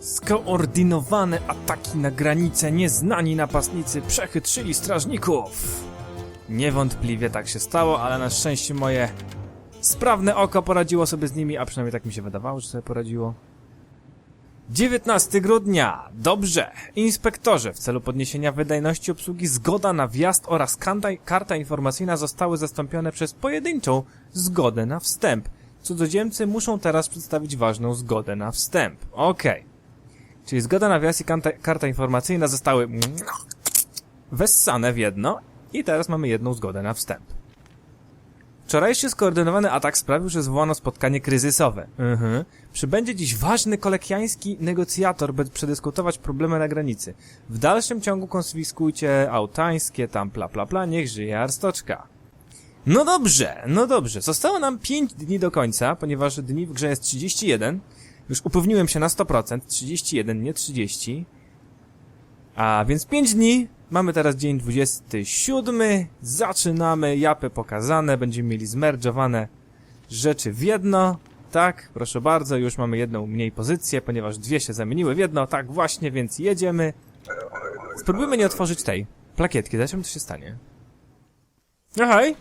Skoordynowane ataki na granicę nieznani napastnicy przechytrzyli strażników. Niewątpliwie tak się stało, ale na szczęście moje sprawne oko poradziło sobie z nimi, a przynajmniej tak mi się wydawało, że sobie poradziło. 19 grudnia. Dobrze. Inspektorze, w celu podniesienia wydajności obsługi zgoda na wjazd oraz karta informacyjna zostały zastąpione przez pojedynczą zgodę na wstęp. Cudzoziemcy muszą teraz przedstawić ważną zgodę na wstęp. Okej. Czyli zgoda na wjazd i kanta, karta informacyjna zostały wessane w jedno i teraz mamy jedną zgodę na wstęp. Wczorajszy skoordynowany atak sprawił, że zwołano spotkanie kryzysowe. Mhm. Przybędzie dziś ważny kolekiański negocjator, by przedyskutować problemy na granicy. W dalszym ciągu konfiskujcie autańskie, tam pla pla pla, niech żyje Arstoczka. No dobrze, no dobrze. Zostało nam 5 dni do końca, ponieważ dni w grze jest 31. Już upewniłem się na 100%, 31, nie 30. A więc 5 dni. Mamy teraz dzień 27. Zaczynamy. Japy pokazane. Będziemy mieli zmerdżowane rzeczy w jedno. Tak, proszę bardzo, już mamy jedną mniej pozycję, ponieważ dwie się zamieniły w jedno. Tak właśnie, więc jedziemy. Spróbujmy nie otworzyć tej plakietki. Zobaczymy, co się stanie. Ahaj.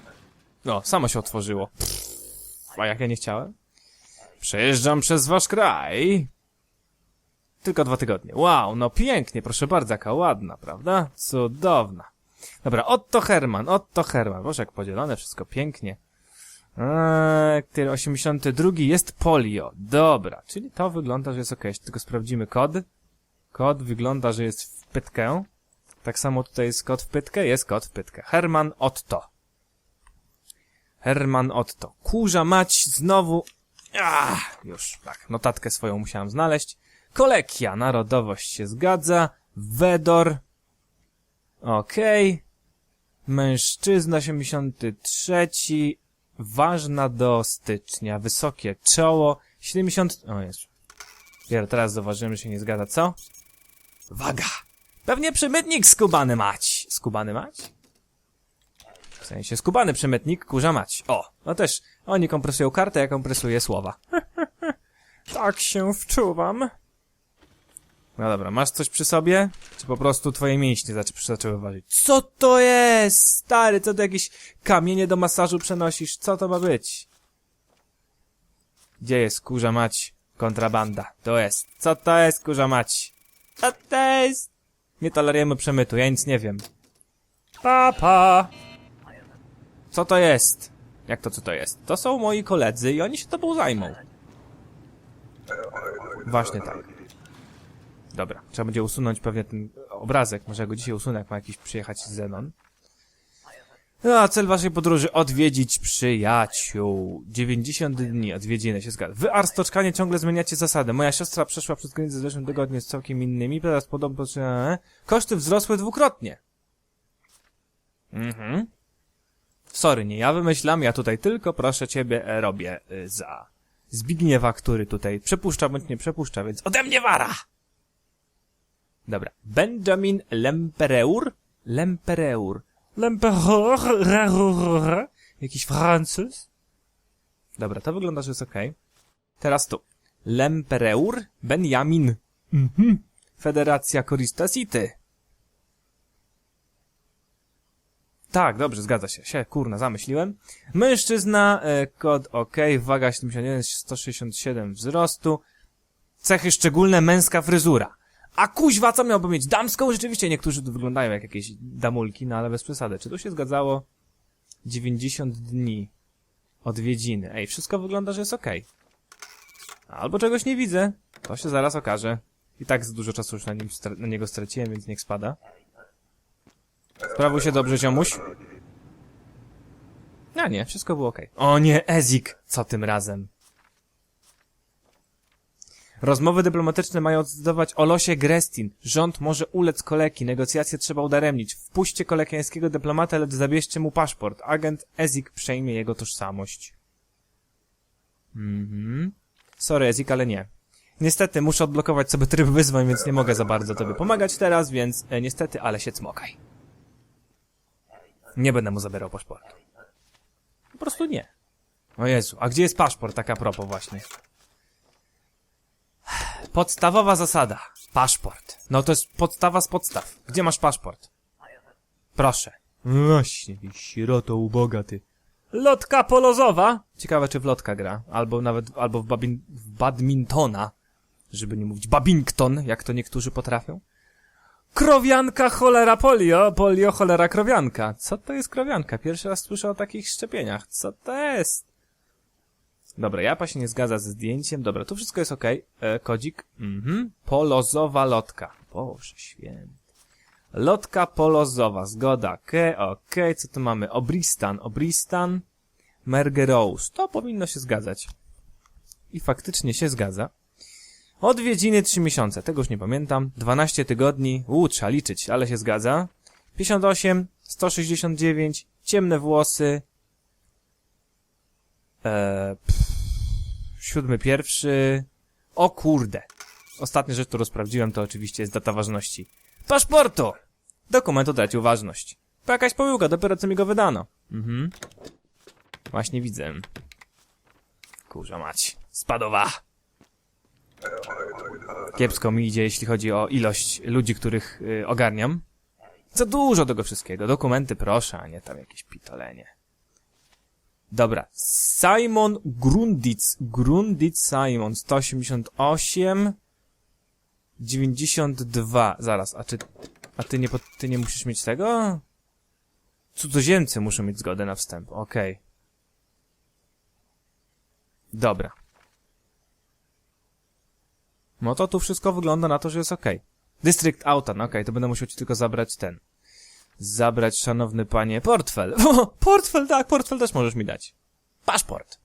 No, samo się otworzyło. A jak ja nie chciałem? Przejeżdżam przez wasz kraj. Tylko dwa tygodnie. Wow, no pięknie, proszę bardzo, jaka ładna, prawda? Cudowna. Dobra, Otto Herman, Otto Herman. Boże, jak podzielone, wszystko pięknie. Eee, który 82 jest polio. Dobra, czyli to wygląda, że jest ok. Tylko sprawdzimy kod. Kod wygląda, że jest w pytkę. Tak samo tutaj jest kod w pytkę, jest kod w pytkę. Herman Otto. Herman Otto. Kurza mać, znowu... Ah, już, tak, notatkę swoją musiałem znaleźć. Kolekia, narodowość się zgadza. Wedor. Okej. Mężczyzna 83. Ważna do stycznia. Wysokie czoło. 70... O jest. Dopiero teraz zauważyłem, że się nie zgadza. Co? Waga. Pewnie przemytnik skubany mać. Skubany mać? W sensie skubany przemytnik, kurza mać. O, no też. Oni kompresują kartę, ja kompresuję słowa. tak się wczuwam. No dobra, masz coś przy sobie? Czy po prostu twoje mięśnie zaczę- zaczęły ważyć? Co to jest? Stary, co to jakieś kamienie do masażu przenosisz? Co to ma być? Gdzie jest kurza mać? Kontrabanda. To jest. Co to jest kurza mać? Co to jest? Nie tolerujemy przemytu, ja nic nie wiem. Papa! Co to jest? Jak to co to jest? To są moi koledzy i oni się tobą zajmą. Właśnie tak. Dobra, trzeba będzie usunąć pewnie ten obrazek. Może ja go dzisiaj usunę, jak ma jakiś przyjechać Zenon. No, a cel waszej podróży odwiedzić przyjaciół. 90 dni odwiedziny się zgadza. Wy Arstoczkanie ciągle zmieniacie zasady. Moja siostra przeszła przez granicę w zeszłym tygodniu z całkiem innymi, teraz podobno... Koszty wzrosły dwukrotnie. Mhm. Sorry, nie ja wymyślam, ja tutaj tylko proszę ciebie e, robię y, za Zbigniewa, który tutaj przepuszcza bądź nie przepuszcza, więc ode mnie wara! Dobra. Benjamin Lempereur? Lempereur. Lempereur? Jakiś Francuz? Dobra, to wygląda, że jest okej. Teraz tu. Lempereur Benjamin. Mhm. Federacja Korista City. Tak, dobrze, zgadza się. się, kurna, zamyśliłem. Mężczyzna, e, kod OK, waga 71, 167 wzrostu. Cechy szczególne, męska fryzura. A kuźwa, co miałby mieć? Damską? Rzeczywiście niektórzy tu wyglądają jak jakieś damulki, no ale bez przesady. Czy to się zgadzało? 90 dni odwiedziny. Ej, wszystko wygląda, że jest okej. Albo czegoś nie widzę. To się zaraz okaże. I tak za dużo czasu już na, nim na niego straciłem, więc niech spada. Sprawuj się dobrze, ziomuś. A nie, wszystko było okej. O nie, Ezik! Co tym razem? Rozmowy dyplomatyczne mają zdecydować o losie Grestin. Rząd może ulec koleki, negocjacje trzeba udaremnić. Wpuśćcie kolekiańskiego dyplomata, lecz zabierzcie mu paszport. Agent Ezik przejmie jego tożsamość. Mhm. Sorry, Ezik, ale nie. Niestety, muszę odblokować sobie tryb wyzwań, więc nie mogę za bardzo tobie pomagać teraz, więc e, niestety, ale się cmokaj. Nie będę mu zabierał paszportu. Po prostu nie. O Jezu, a gdzie jest paszport, tak a propos właśnie? Podstawowa zasada. Paszport. No to jest podstawa z podstaw. Gdzie masz paszport? Proszę. Właśnie, ty sieroto uboga ty. Lotka polozowa. Ciekawe, czy w lotka gra. Albo nawet, albo w, babin, w badmintona. Żeby nie mówić babington, jak to niektórzy potrafią. Krowianka, cholera, polio. Polio, cholera, krowianka. Co to jest krowianka? Pierwszy raz słyszę o takich szczepieniach. Co to jest? Dobra, japa się nie zgadza ze zdjęciem. Dobra, tu wszystko jest ok. E, kodzik. Mhm. Polozowa lotka. Boże święty. Lotka polozowa, zgoda. Okej, okej, co tu mamy? Obristan, Obristan, Mergerous. To powinno się zgadzać. I faktycznie się zgadza. Odwiedziny 3 miesiące, tego już nie pamiętam. 12 tygodni, uuu, trzeba liczyć, ale się zgadza. 58, 169, ciemne włosy. Eee, siódmy pierwszy. O kurde. Ostatnia rzecz, którą sprawdziłem, to oczywiście jest data ważności. Paszportu! Dokument utracił ważność. To jakaś pomyłka, dopiero co mi go wydano. Mhm. Właśnie widzę. Kurza mać. Spadowa. Kiepsko mi idzie, jeśli chodzi o ilość ludzi, których y, ogarniam. Za dużo tego wszystkiego. Dokumenty proszę, a nie tam jakieś pitolenie. Dobra. Simon Grunditz. Grunditz Simon. 188. 92. Zaraz, a czy... A ty nie, ty nie musisz mieć tego? Cudzoziemcy muszą mieć zgodę na wstęp. Okej. Dobra. No to tu wszystko wygląda na to, że jest okej. District Auta, no okej, to będę musiał ci tylko zabrać ten. Zabrać, szanowny panie, portfel. Portfel, tak, portfel też możesz mi dać. Paszport.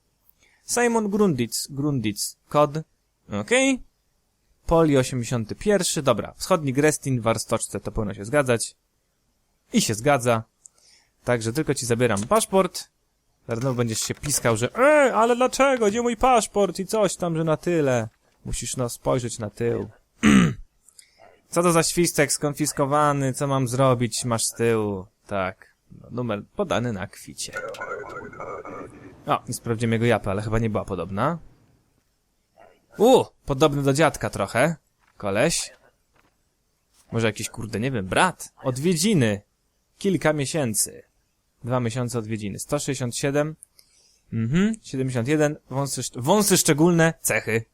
Simon Grunditz, Grunditz, kod. Okej. Poli 81, dobra. Wschodni Grestin Warstoczce, to powinno się zgadzać. I się zgadza. Także tylko ci zabieram paszport. Zaraz będziesz się piskał, że Ej, ale dlaczego? Gdzie mój paszport? I coś tam, że na tyle. Musisz no spojrzeć na tył. Co to za świstek skonfiskowany? Co mam zrobić? Masz z tyłu. Tak. No, numer podany na kwicie. O, nie sprawdziłem jego japy, ale chyba nie była podobna. U, podobny do dziadka trochę. Koleś. Może jakiś, kurde, nie wiem, brat. Odwiedziny. Kilka miesięcy. Dwa miesiące odwiedziny. 167. Mhm, 71. Wąsy, wąsy szczególne. Cechy.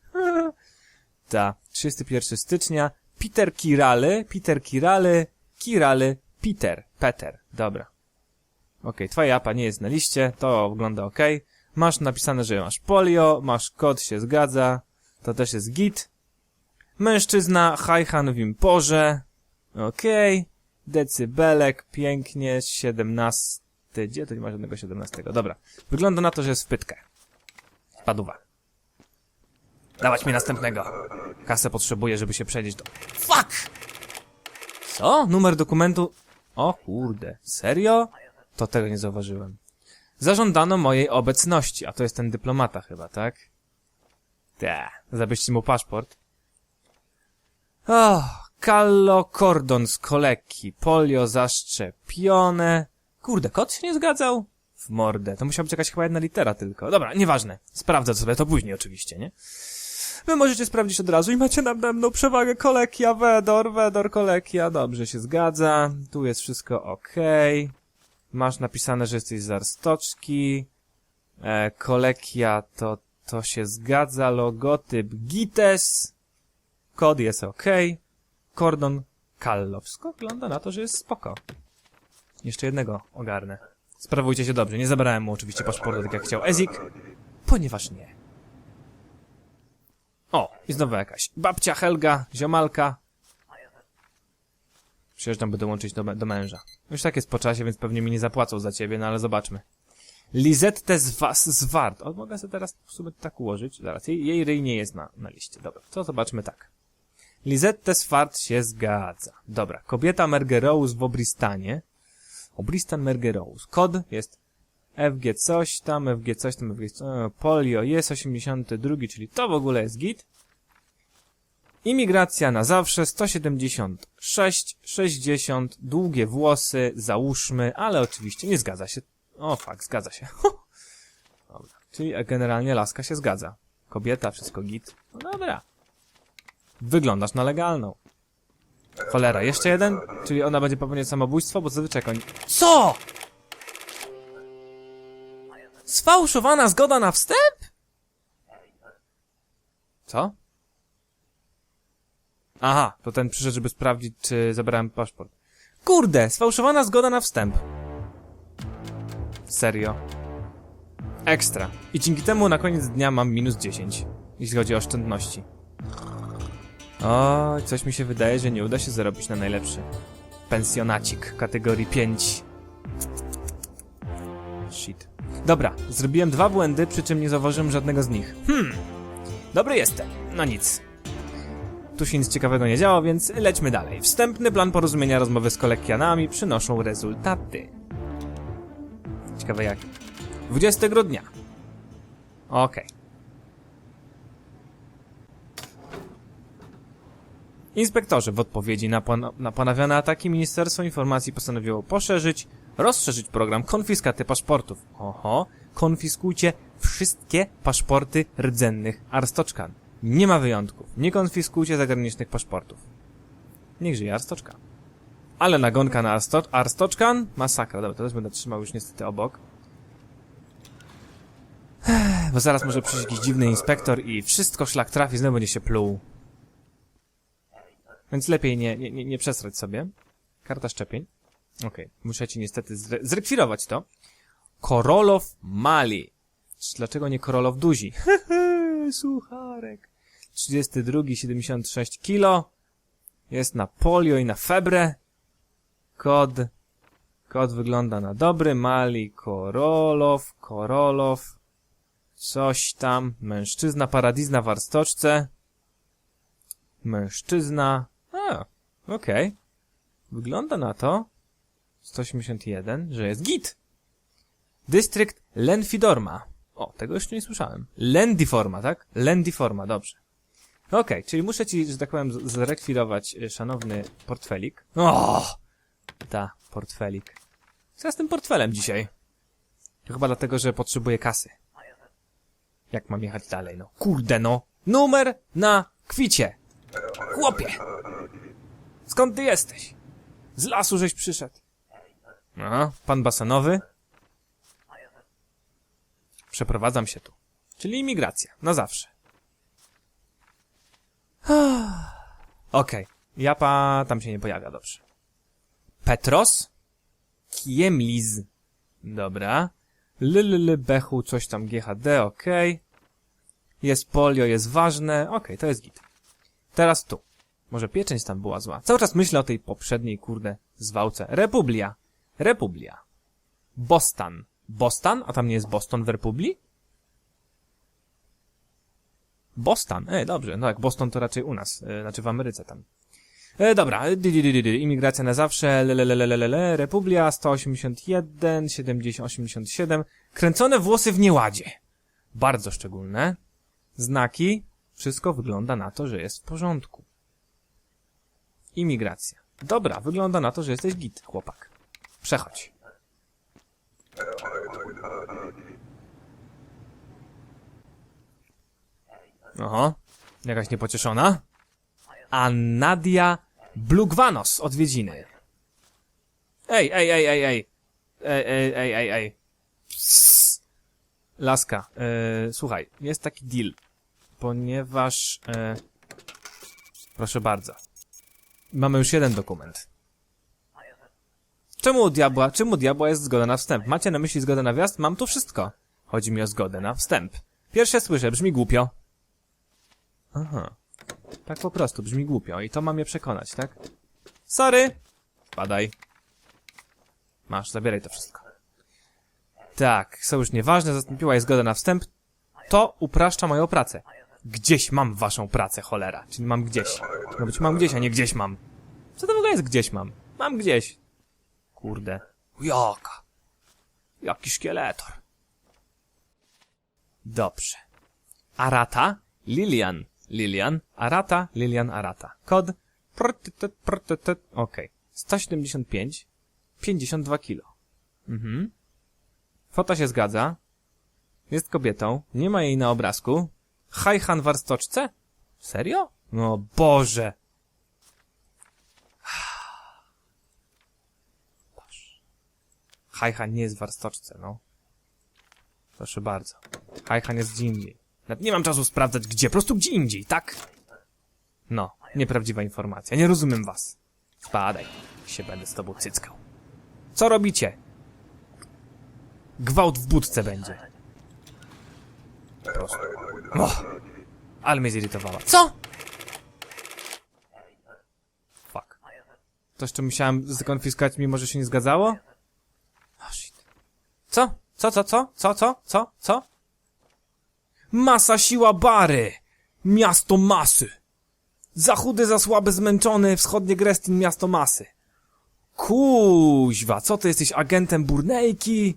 Ta. 31 stycznia. Peter Kirale. Peter Kirale. Kirale. Peter. Peter. Dobra. Okej, twoja apa nie jest na liście. To wygląda ok. Masz napisane, że masz polio. Masz kod, się zgadza. To też jest git. Mężczyzna, hajhan w imporze. Okej. Decybelek, pięknie, 17. Gdzie? To nie ma żadnego 17. Dobra. Wygląda na to, że jest w pytkę. Paduwa. Dawać mi następnego. Kasę potrzebuję, żeby się przenieść do... Fuck! Co? Numer dokumentu... O kurde. Serio? To tego nie zauważyłem. Zażądano mojej obecności, a to jest ten dyplomata chyba, tak? Te, zabierzcie mu paszport. O, Kallo Cordon z koleki, polio zaszczepione. Kurde, kot się nie zgadzał? W mordę, to musiała być jakaś chyba jedna litera tylko. Dobra, nieważne. Sprawdzę sobie to później oczywiście, nie? Wy możecie sprawdzić od razu i macie nade mną przewagę kolekia, wedor, wedor, kolekia. Dobrze się zgadza. Tu jest wszystko okej. Masz napisane, że jesteś z Arstoczki. E, kolekia to, to się zgadza. Logotyp Gites. Kod jest ok. Kordon Kallo. Wszystko wygląda na to, że jest spoko. Jeszcze jednego ogarnę. Sprawujcie się dobrze. Nie zabrałem mu oczywiście paszportu, tak jak chciał Ezik, ponieważ nie. O, i znowu jakaś. Babcia Helga, ziomalka. Przyjeżdżam, by dołączyć do, do męża. Już tak jest po czasie, więc pewnie mi nie zapłacą za ciebie, no ale zobaczmy. Lizette z was zwart. O, mogę sobie teraz w sumie tak ułożyć. Zaraz, jej, jej ryj nie jest na, na liście. Dobra, to zobaczmy tak. Lizette Swart się zgadza. Dobra, kobieta Mergerous w Obristanie. Obristan Mergerous. Kod jest FG coś tam, FG coś tam, FG coś tam. Polio jest 82, czyli to w ogóle jest git. Imigracja na zawsze 176, 60, długie włosy, załóżmy, ale oczywiście nie zgadza się. O, fakt, zgadza się. Dobra, czyli generalnie laska się zgadza. Kobieta, wszystko git. No dobra. Wyglądasz na legalną. Cholera, jeszcze jeden? Czyli ona będzie popełniać samobójstwo, bo zazwyczaj oni... CO?! Sfałszowana zgoda na wstęp? Co? Aha, to ten przyszedł, żeby sprawdzić, czy zabrałem paszport. Kurde, sfałszowana zgoda na wstęp. Serio. Ekstra. I dzięki temu na koniec dnia mam minus 10, jeśli chodzi o oszczędności. O, coś mi się wydaje, że nie uda się zarobić na najlepszy. Pensjonacik kategorii 5. Shit. Dobra, zrobiłem dwa błędy, przy czym nie zauważyłem żadnego z nich. Hmm. Dobry jestem. No nic. Tu się nic ciekawego nie działo, więc lećmy dalej. Wstępny plan porozumienia rozmowy z kolekcjanami przynoszą rezultaty. Ciekawe jak. 20 grudnia. Okej. Inspektorzy w odpowiedzi na, na ponawiane ataki Ministerstwo Informacji postanowiło poszerzyć, rozszerzyć program konfiskaty paszportów. Oho, konfiskujcie wszystkie paszporty rdzennych Arstoczkan. Nie ma wyjątków. Nie konfiskujcie zagranicznych paszportów. Niech żyje Arstoczka. Ale nagonka na Arsto- Arstoczkan? Masakra. Dobra, to też będę trzymał już niestety obok. Bo zaraz może przyjść jakiś dziwny inspektor i wszystko szlak trafi, znowu będzie się pluł. Więc lepiej nie, nie, nie, nie przesrać sobie. Karta szczepień. Okej, muszę ci niestety zre zrekwirować to. Korolow Mali. Dlaczego nie Korolow Duzi? Sucharek. 32, 76 kilo. Jest na polio i na febrę. Kod. Kod wygląda na dobry. Mali, Korolow, Korolow. Coś tam. Mężczyzna, paradizna w warstoczce. Mężczyzna. A, okej. Wygląda na to. 181, że jest git. Dystrykt Lenfidorma. O, tego jeszcze nie słyszałem. Lendiforma, tak? Lendiforma, dobrze. Okej, czyli muszę ci, że tak powiem, zrekwirować y, szanowny portfelik. O! Ta, portfelik. Co ja z tym portfelem dzisiaj? To chyba dlatego, że potrzebuję kasy. Jak mam jechać dalej, no? Kurde, no! Numer na kwicie! Chłopie! Skąd ty jesteś? Z lasu żeś przyszedł. Aha, pan basenowy. Przeprowadzam się tu. Czyli imigracja. Na zawsze. Okej. Japa tam się nie pojawia, dobrze. Petros? Kiemliz. Dobra. Lll Bechu, coś tam GHD, okej. Jest polio, jest ważne. Okej, to jest git. Teraz tu. Może pieczęć tam była zła. Cały czas myślę o tej poprzedniej, kurde, zwałce. Republia. Republia. Bostan. Bostan? A tam nie jest Boston w Republii? Boston. E, dobrze. No jak Boston to raczej u nas. E, znaczy w Ameryce tam. E, dobra. Dy, dy, dy. Imigracja na zawsze. Lelelelelele. Republia 181, 70, 87. Kręcone włosy w nieładzie. Bardzo szczególne. Znaki. Wszystko wygląda na to, że jest w porządku. Imigracja. Dobra, wygląda na to, że jesteś git, chłopak. Przechodź. Oho, jakaś niepocieszona. A Nadia Blugvanos, odwiedziny. Ej, ej, ej, ej, ej. Ej, ej, ej, ej, ej. Laska, e, słuchaj, jest taki deal. Ponieważ... E, proszę bardzo. Mamy już jeden dokument. Czemu diabła, czemu diabła jest zgoda na wstęp? Macie na myśli zgodę na wjazd? Mam tu wszystko. Chodzi mi o zgodę na wstęp. Pierwsze słyszę, brzmi głupio. Aha. Tak po prostu, brzmi głupio i to ma mnie przekonać, tak? Sorry! Padaj. Masz, zabieraj to wszystko. Tak, są już nieważne, zastąpiła je zgoda na wstęp. To upraszcza moją pracę. Gdzieś mam waszą pracę, cholera. Czyli mam gdzieś. No być mam gdzieś, a nie gdzieś mam. Co to w ogóle jest gdzieś mam? Mam gdzieś. Kurde. Jaka? Jaki szkieletor. Dobrze. Arata, Lilian, Lilian, Arata, Lilian, Arata. Kod okej. 175, 52 kilo. Mhm. Fota się zgadza. Jest kobietą, nie ma jej na obrazku. Hajhan w warstoczce? Serio? No Boże. Boże. Hajhan nie jest w warstoczce, no. Proszę bardzo. Hajhan jest gdzie indziej. Nawet nie mam czasu sprawdzać gdzie, po prostu gdzie indziej, tak? No, nieprawdziwa informacja, nie rozumiem was. Spadaj, się będę z tobą cyckał. Co robicie? Gwałt w budce będzie. Po prostu. O, ale mnie zirytowała. Co? Fuck. To jeszcze musiałem zakonfiskować, mimo że się nie zgadzało? Oh shit. Co? Co, co, co? Co, co? Co? Co? Masa siła bary! Miasto masy! Za chudy, za słaby, zmęczony, wschodnie Grestin, miasto masy. Kuźwa, co ty jesteś agentem Burnejki?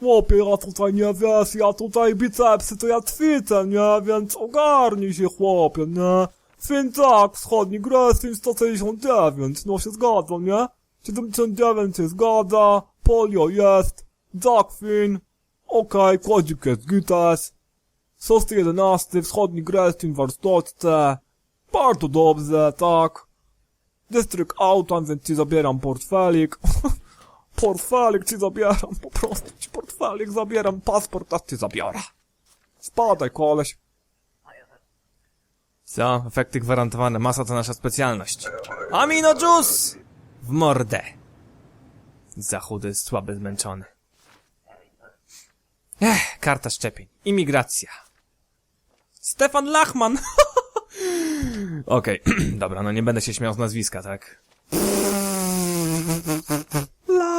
Chłopie, ja tutaj nie wiesz, ja tutaj bicepsy to ja ćwiczę, nie? Więc ogarnij się, chłopie, nie? Fin tak, wschodni Grestin 169, no się zgadza, nie? 79 się zgadza, polio jest, Jackfin, okej, okay, kładzik jest gites, 111, wschodni Grestin w warsztatce, bardzo dobrze, tak. Dystrykt autan, więc ci zabieram portfelik. portfelik ci zabieram, po prostu ci portfelik zabieram, paszport też ci zabiorę. Spadaj, koleś. Co? Efekty gwarantowane, masa to nasza specjalność. Amino Juice! W mordę. Za chudy, słaby, zmęczony. Ech, karta szczepień. Imigracja. Stefan Lachman! Okej, dobra, no nie będę się śmiał z nazwiska, tak?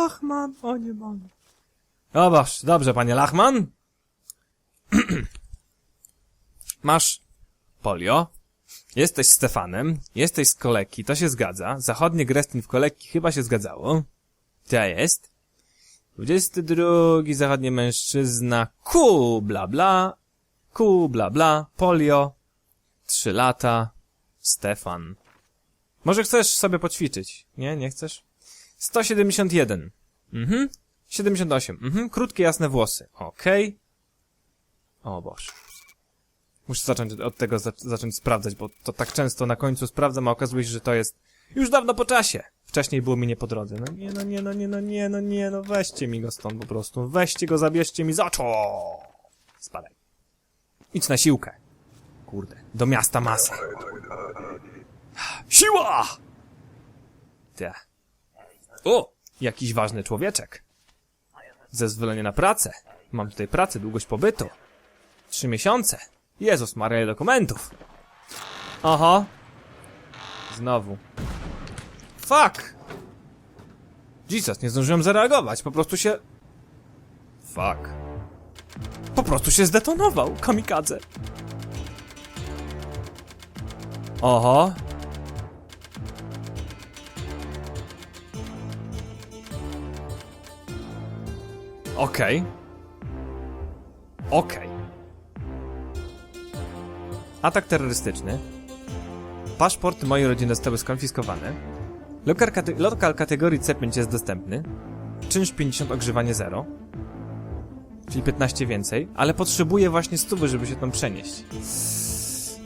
Lachman, o nie mogę. O boż, dobrze, panie Lachman. Masz polio, jesteś Stefanem, jesteś z koleki, to się zgadza. Zachodnie Grestin w koleki chyba się zgadzało. To jest. 22 zachodnie mężczyzna, Q, bla bla, Q, bla bla, polio, 3 lata, Stefan. Może chcesz sobie poćwiczyć? Nie, nie chcesz? 171. Mhm. 78. Mhm. Krótkie, jasne włosy. Okej. O Boże. Muszę zacząć od tego za zacząć sprawdzać, bo to tak często na końcu sprawdzam, a okazuje się, że to jest już dawno po czasie. Wcześniej było mi nie po drodze. No nie, no nie, no nie, no nie, no nie, no weźcie mi go stąd po prostu. Weźcie go, zabierzcie mi za czo. Spadaj. Idź na siłkę. Kurde. Do miasta masy. Siła! Te. O! Jakiś ważny człowieczek. Zezwolenie na pracę. Mam tutaj pracę, długość pobytu. Trzy miesiące. Jezus Maria, dokumentów. Aha. Znowu. Fuck! Jesus, nie zdążyłem zareagować, po prostu się... Fuck. Po prostu się zdetonował, kamikadze. Oho. Okej. Okej. Atak terrorystyczny. Paszport mojej rodziny zostały skonfiskowane. Lokal, kate lokal kategorii C5 jest dostępny. Czynsz 50, ogrzewanie 0. Czyli 15 więcej, ale potrzebuję właśnie stówy, żeby się tam przenieść.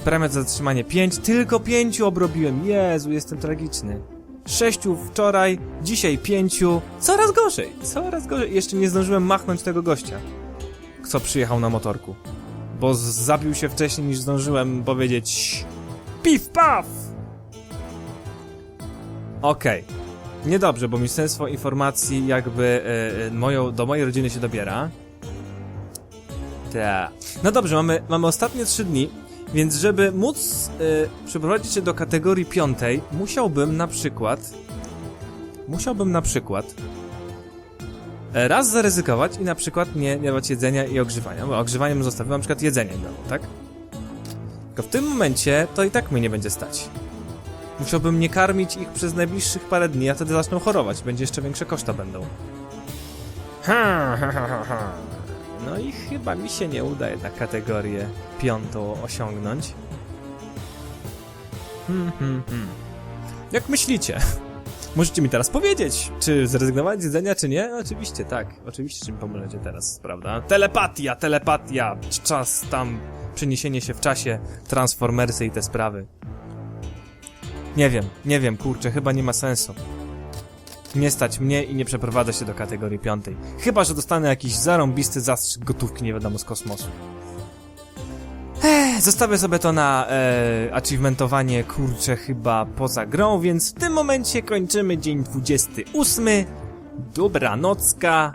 Premia za zatrzymanie 5, tylko 5 obrobiłem. Jezu, jestem tragiczny. 6 wczoraj, dzisiaj 5. Coraz gorzej, coraz gorzej. Jeszcze nie zdążyłem machnąć tego gościa, co przyjechał na motorku. Bo zabił się wcześniej niż zdążyłem powiedzieć. Pif paf! Okej. Niedobrze, bo ministerstwo informacji jakby e, moją, do mojej rodziny się dobiera. Tak. No dobrze, mamy, mamy ostatnie trzy dni, więc żeby móc y, przeprowadzić się do kategorii piątej, musiałbym na przykład. Musiałbym na przykład. e, Raz zaryzykować i na przykład nie, nie dawać jedzenia i ogrzewania. Bo ogrzewaniem zostawiam na przykład jedzenie dało, tak? Tylko w tym momencie to i tak mnie nie będzie stać. Musiałbym nie karmić ich przez najbliższych parę dni, a wtedy zaczną chorować. Będzie jeszcze większe koszta będą. Ha, ha, ha, ha. No i chyba mi się nie uda jednak kategorię piątą osiągnąć. Hmm, hmm, hmm. Jak myślicie? Możecie mi teraz powiedzieć, czy zrezygnować z jedzenia, czy nie? Oczywiście, tak. Oczywiście, czy mi pomożecie teraz, prawda? Telepatia, telepatia, czas tam, przeniesienie się w czasie, transformersy i te sprawy. Nie wiem, nie wiem, kurczę, chyba nie ma sensu. Nie stać mnie i nie przeprowadzę się do kategorii piątej. Chyba, że dostanę jakiś zarąbisty zastrzyk gotówki nie wiadomo z kosmosu. Ech, zostawię sobie to na e, achievementowanie, kurczę, chyba poza grą, więc w tym momencie kończymy dzień 28. Dobranocka.